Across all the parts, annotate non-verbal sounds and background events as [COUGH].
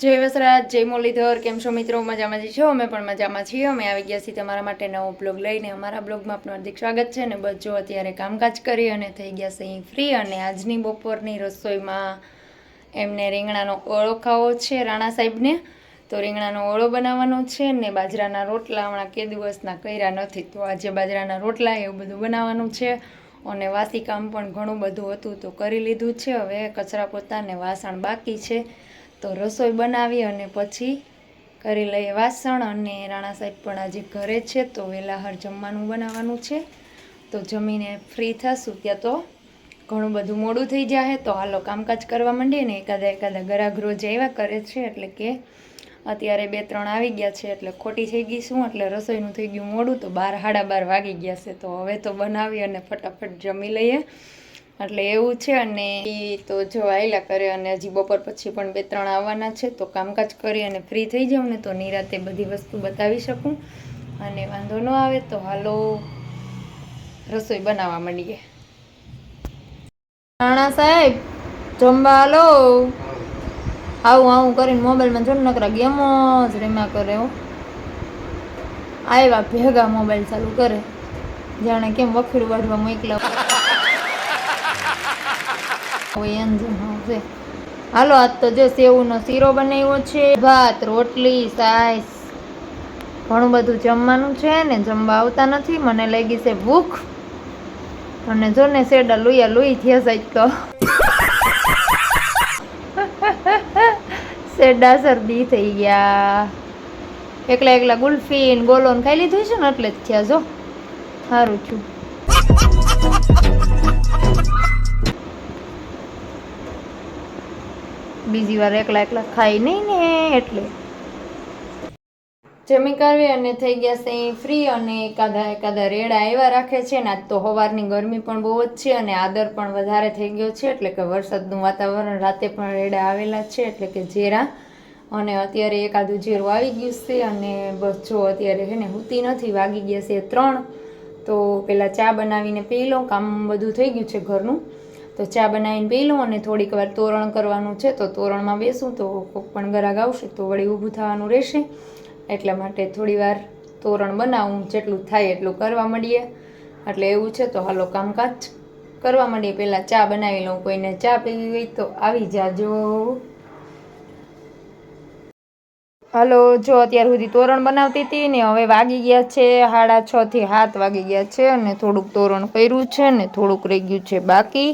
જય વસરાજ, જય મુરલીધર, કેમ છો મિત્રો? મજામાં જ છો? અમે પણ મજામાં છીએ. અમે આવી ગયા છીએ તમારા માટે નવો બ્લોગ લઈને. અમારા બ્લોગમાં આપનું હાર્દિક સ્વાગત છે ને બસ જો અત્યારે કામકાજ કરી અને થઈ ગયા છે અહીં ફ્રી અને આજની બપોરની રસોઈમાં એમને રીંગણાનો ઓળો ખાવો છે રાણા સાહેબને. તો રીંગણાનો ઓળો બનાવવાનો છે ને બાજરાના રોટલા હમણાં કે દિવસના કર્યા નથી. તો આજે બાજરાના રોટલા એવું બધું બનાવવાનું છે અને વાસી કામ પણ ઘણું બધું હતું તો કરી લીધું છે. હવે કચરા પોતાને વાસણ બાકી છે. તો રસોઈ બનાવી અને પછી કરી લઈએ વાસણ. અને રાણા સાહેબ પણ આજે ઘરે છે તો વેલાહર જમવાનું બનાવવાનું છે. તો જમીને ફ્રી થશું ત્યાં તો ઘણું બધું મોડું થઈ જાય તો હાલો કામકાજ કરવા માંડીએ ને એકાદા એકાદા ગરાગ જેવા કરે છે, એટલે કે અત્યારે બે ત્રણ આવી ગયા છે, એટલે ખોટી થઈ ગઈ શું એટલે રસોઈનું થઈ ગયું મોડું. તો બાર, સાડા બાર વાગી ગયા છે. તો હવે તો બનાવી અને ફટાફટ જમી લઈએ. એટલે એવું છે અને ઈ તો જો આયલા કરે અને હજી બપોર પછી પણ બે ત્રણ આવવાના છે, તો કામકાજ કરી અને ફ્રી થઈ જાઉં ને તો નિરાતે બધી વસ્તુ બતાવી શકું. અને વાંધો ન આવે તો હાલો રસોઈ બનાવવા માંડીએ. રાણા સાહેબ, જમવા હાલો. આવું આવું કરીને મોબાઈલમાં જો નકરા ગેમો જ રેમા કરે આવ્યા ભેગા મોબાઈલ ચાલુ કરે. જાણે કેમ વખીડું વાઢવા મોકલા જેમ હાલો આજ તો જો સેવનો શીરો બનાવ્યો છે. ભાત, રોટલી, સાઈસ. ઘણું બધું જમવાનું છે ને જમવા આવતા નથી. મને લાગી છે ભૂખ. અને જો ને શેડા લુયા લુઈ થયા સાઈક તો. [LAUGHS] શેડા શરદી થઈ ગયા. એકલા એકલા ગુલ્ફી ને ગોલો ખાઈ લીધું છે ને એટલે જ થયા જો. સારું છું બીજી વાર એકલા એકલા ખાઈ નહીં ને એટલે. જમી કરવી અને થઈ ગયા છે ફ્રી અને એકાદા એકાદા રેડા આવ્યા રાખે છે ને આજ તો સવારની ગરમી પણ બહુ જ છે અને આદર પણ વધારે થઈ ગયો છે એટલે કે વરસાદનું વાતાવરણ રાતે પણ રેડા આવેલા છે એટલે કે ઝેરા. અને અત્યારે એકાદું ઝેરું આવી ગયું છે અને બસ જો અત્યારે છે ને હુતી નથી, વાગી ગયા છે ત્રણ. તો પેલા ચા બનાવીને પી લઉં, કામ બધું થઈ ગયું છે ઘરનું. તો ચા બનાવીને પી લઉં અને થોડીક વાર તોરણ કરવાનું છે, તો તોરણમાં બેસું તો કોક પણ ગરાગ આવશે તો વળી ઊભું થવાનું રહેશે. એટલા માટે થોડી વાર તોરણ બનાવું, જેટલું થાય એટલું કરવા માંડીએ. એટલે એવું છે, તો હાલો કામકાજ કરવા માંડીએ. પહેલાં ચા બનાવી લઉં, કોઈને ચા પીવી હોય તો આવી જાજો. હાલો, જો અત્યાર સુધી તોરણ બનાવતી હતી ને હવે વાગી ગયા છે સાડા છ થી સાત વાગી ગયા છે અને થોડુંક તોરણ કર્યું છે ને થોડુંક રહી ગયું છે બાકી.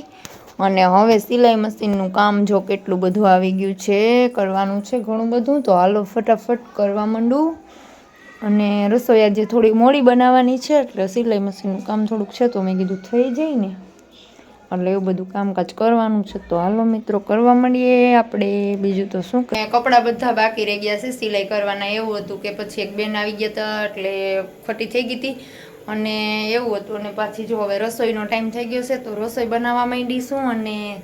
અને હવે સિલાઈ મશીનનું કામ જો કેટલું બધું આવી ગયું છે, કરવાનું છે ઘણું બધું, તો હાલો ફટાફટ કરવા માંડું. અને રસોઈ આજે થોડી મોડી બનાવવાની છે, એટલે સિલાઈ મશીનનું કામ થોડુંક છે, તો મેં કીધું થઈ જાય ને. એટલે એવું બધું કામકાજ કરવાનું છે, તો હાલો મિત્રો કરવા માંડીએ આપણે. બીજું તો શું કે કપડાં બધા બાકી રહી ગયા છે, સિલાઈ કરવાના એવું હતું કે પછી એક બેન આવી ગયા હતા, એટલે ખોટી થઈ ગઈ હતી. અને એવું હતું. અને પાછી જો હવે રસોઈનો ટાઈમ થઈ ગયો છે, તો રસોઈ બનાવવા માંડીશું અને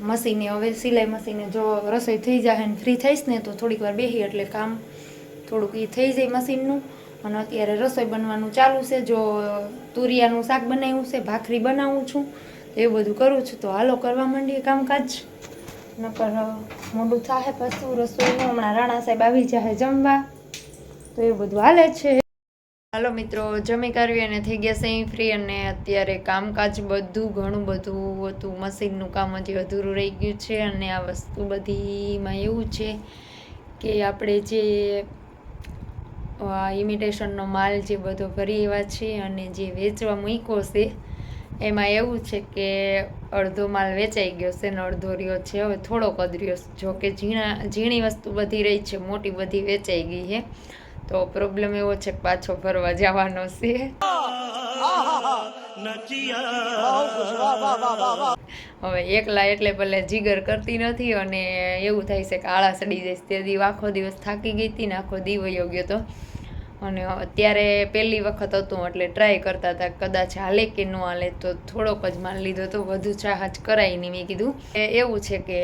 મશીને હવે સિલાઈ મશીને જો રસોઈ થઈ જાય ને ફ્રી થઈશ ને, તો થોડીક વાર બેસી એટલે કામ થોડુંક એ થઈ જાય મશીનનું. અને અત્યારે રસોઈ બનવાનું ચાલુ છે. જો તુરિયાનું શાક બનાવ્યું છે, ભાખરી બનાવું છું એ બધું કરું છું. તો હાલો કરવા માંડીએ કામકાજ. નકર મોડું થાય પાછું રસોઈનું. હમણાં રાણા સાહેબ આવી જાય જમવા. તો એ બધું હાલે છે. હાલો મિત્રો, જમી કરવી અને થઈ ગયા સહી ફ્રી અને અત્યારે કામકાજ બધું ઘણું બધું હતું. મશીનનું કામ હજી અધૂરું રહી ગયું છે અને આ વસ્તુ બધીમાં એવું છે કે આપણે જે ઇમિટેશનનો માલ જે બધો ભરી એવા છે અને જે વેચવા મૂક્યો છે, એમાં એવું છે કે અડધો માલ વેચાઈ ગયો છે ને અડધો રહ્યો છે. હવે થોડોક છે. જો કે ઝીણા, ઝીણી વસ્તુ બધી રહી છે, મોટી બધી વેચાઈ ગઈ છે. તો પ્રોબ્લેમ એવો છે કે પાછો ફરવા જવાનો છે. હવે એકલા એટલે ભલે જીગર કરતી નથી અને એવું થાય છે કે આળા સડી જાય તે દી આખો દિવસ થાકી ગઈ હતી ને આખો દી યોગ્ય તો. અને અત્યારે પહેલી વખત હતું એટલે ટ્રાય કરતા હતા કદાચ હાલે કે ન હાલે તો થોડોક જ માલ લીધો તો વધુ ચાહજ કરાય નહીં મેં કીધું. એવું છે કે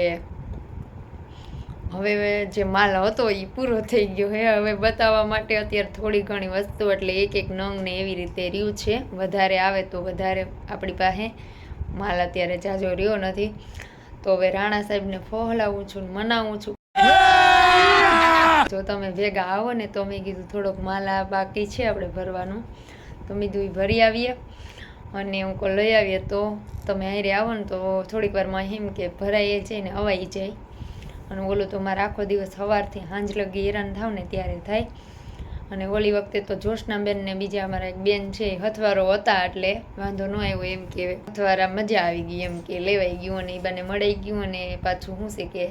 હવે જે માલ હતો એ પૂરો થઈ ગયો હે. હવે બતાવવા માટે અત્યારે થોડી ઘણી વસ્તુ એટલે એક એક નંગ ને એવી રીતે રહ્યું છે. વધારે આવે તો વધારે આપણી પાસે માલ અત્યારે જાજો રહ્યો નથી. તો હવે રાણા સાહેબને ફોહલાવું છું મનાવું છું. જો તમે ભેગા આવો ને તો મેં કીધું થોડોક માલ આ બાકી છે આપણે ભરવાનું. તો મેં કીધું ભરી આવીએ અને હું લઈ આવીએ. તો તમે હારે આવો ને તો થોડીક વારમાં એમ કે ભરાઈ જાય ને અવાઈ જાય. અને ઓલું તો મારે આખો દિવસ સવારથી સાંજ લગી હેરાન થાવ ને ત્યારે થાય. અને ઓલી વખતે તો જોશનાબેન ને બીજા અમારા એક બેન છે હથવારો હતા એટલે વાંધો ન આવ્યો એમ કે હથવારા મજા આવી ગઈ એમ કે લેવાઈ ગયું અને એ બાને મળી ગયું અને પાછું શું છે કે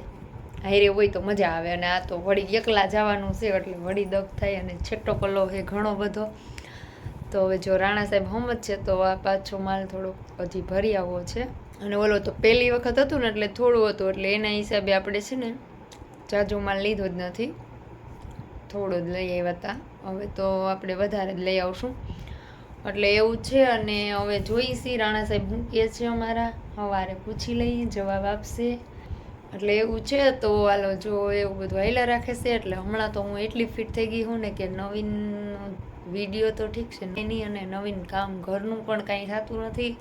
હારે હોય તો મજા આવે અને આ તો વળી એકલા જવાનું છે એટલે વળી દગ થાય અને છેટો પલ્લો છે ઘણો બધો. તો હવે જો રાણા સાહેબ હમત છે તો આ પાછો માલ થોડોક હજી ભરી આવવો છે. અને ઓલો તો પહેલી વખત હતું ને એટલે થોડું હતું, એટલે એના હિસાબે આપણે છે ને જાજો માલ લીધો જ નથી. થોડો જ લઈ આવ્યા હતા હવે તો આપણે વધારે જ લઈ આવશું. એટલે એવું છે અને હવે જોઈશી. રાણા સાહેબ હું કહે છે અમારા. સવારે પૂછી લઈએ, જવાબ આપશે. એટલે એવું છે તો હાલો જો એવું બધું હાઈલા રાખે છે, એટલે હમણાં તો હું એટલી ફિટ થઈ ગઈ હું ને કે નવીન વીડિયો તો ઠીક છે. એની અને નવીન કામ ઘરનું પણ કાંઈ થતું નથી.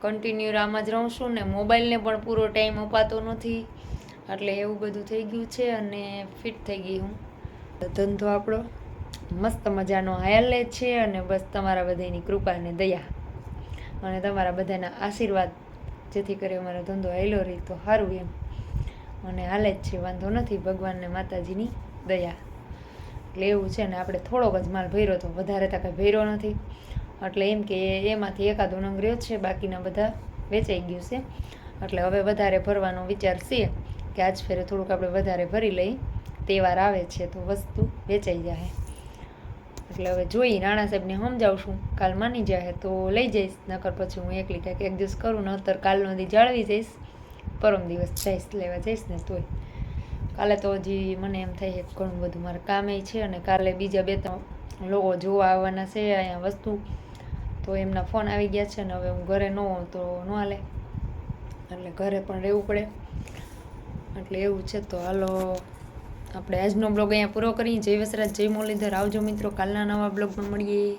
કન્ટિન્યુ આમાં જ રહું છું ને મોબાઈલને પણ પૂરો ટાઈમ અપાતો નથી. એટલે એવું બધું થઈ ગયું છે અને ફિટ થઈ ગઈ હું. ધંધો આપણો મસ્ત મજાનો હાલે છે અને બસ તમારા બધાની કૃપા અને દયા. અને તમારા બધાના આશીર્વાદ, જેથી કરી અમારો ધંધો હાલ્યો રહી તો સારું એમ. અને હાલે જ છે, વાંધો નથી, ભગવાનને માતાજીની દયા. એટલે એવું છે ને, આપણે થોડોક જ માલ ભર્યો તો વધારે તો કાંઈ ભર્યો નથી. એટલે એમ કે એમાંથી એકાદો નંગ રહ્યો છે, બાકીના બધા વેચાઈ ગયું છે. એટલે હવે વધારે ભરવાનો વિચાર છે કે આજ ફેરે થોડુંક આપણે વધારે ભરી લઈ, તહેવાર આવે છે તો વસ્તુ વેચાઈ જાય એટલે હવે જોઈ રાણા સાહેબને સમજાવશું. કાલ માની જાય તો લઈ જઈશ, નકર પછી હું એકલી કાંઈક એક દિવસ કરું, નતર કાલનો દી જાળવી જઈશ. પરમ દિવસ જઈશ, લેવા જઈશ ને તોય. કાલે તો હજી મને એમ થાય ઘણું બધું મારે કામે છે અને કાલે બીજા બે ત્રણ લોકો જોવા આવવાના છે, અહીંયા વસ્તુ તો એમના ફોન આવી ગયા છે ને હવે હું ઘરે ન હોઉં તો ન હાલે. એટલે ઘરે પણ રહેવું પડે. એટલે એવું છે તો હાલો, આપણે આજનો બ્લોગ અહીંયા પૂરો કરીએ. જય વસરાજ, જય મોલીધર આવજો મિત્રો, કાલના નવા બ્લોગમાં મળીએ.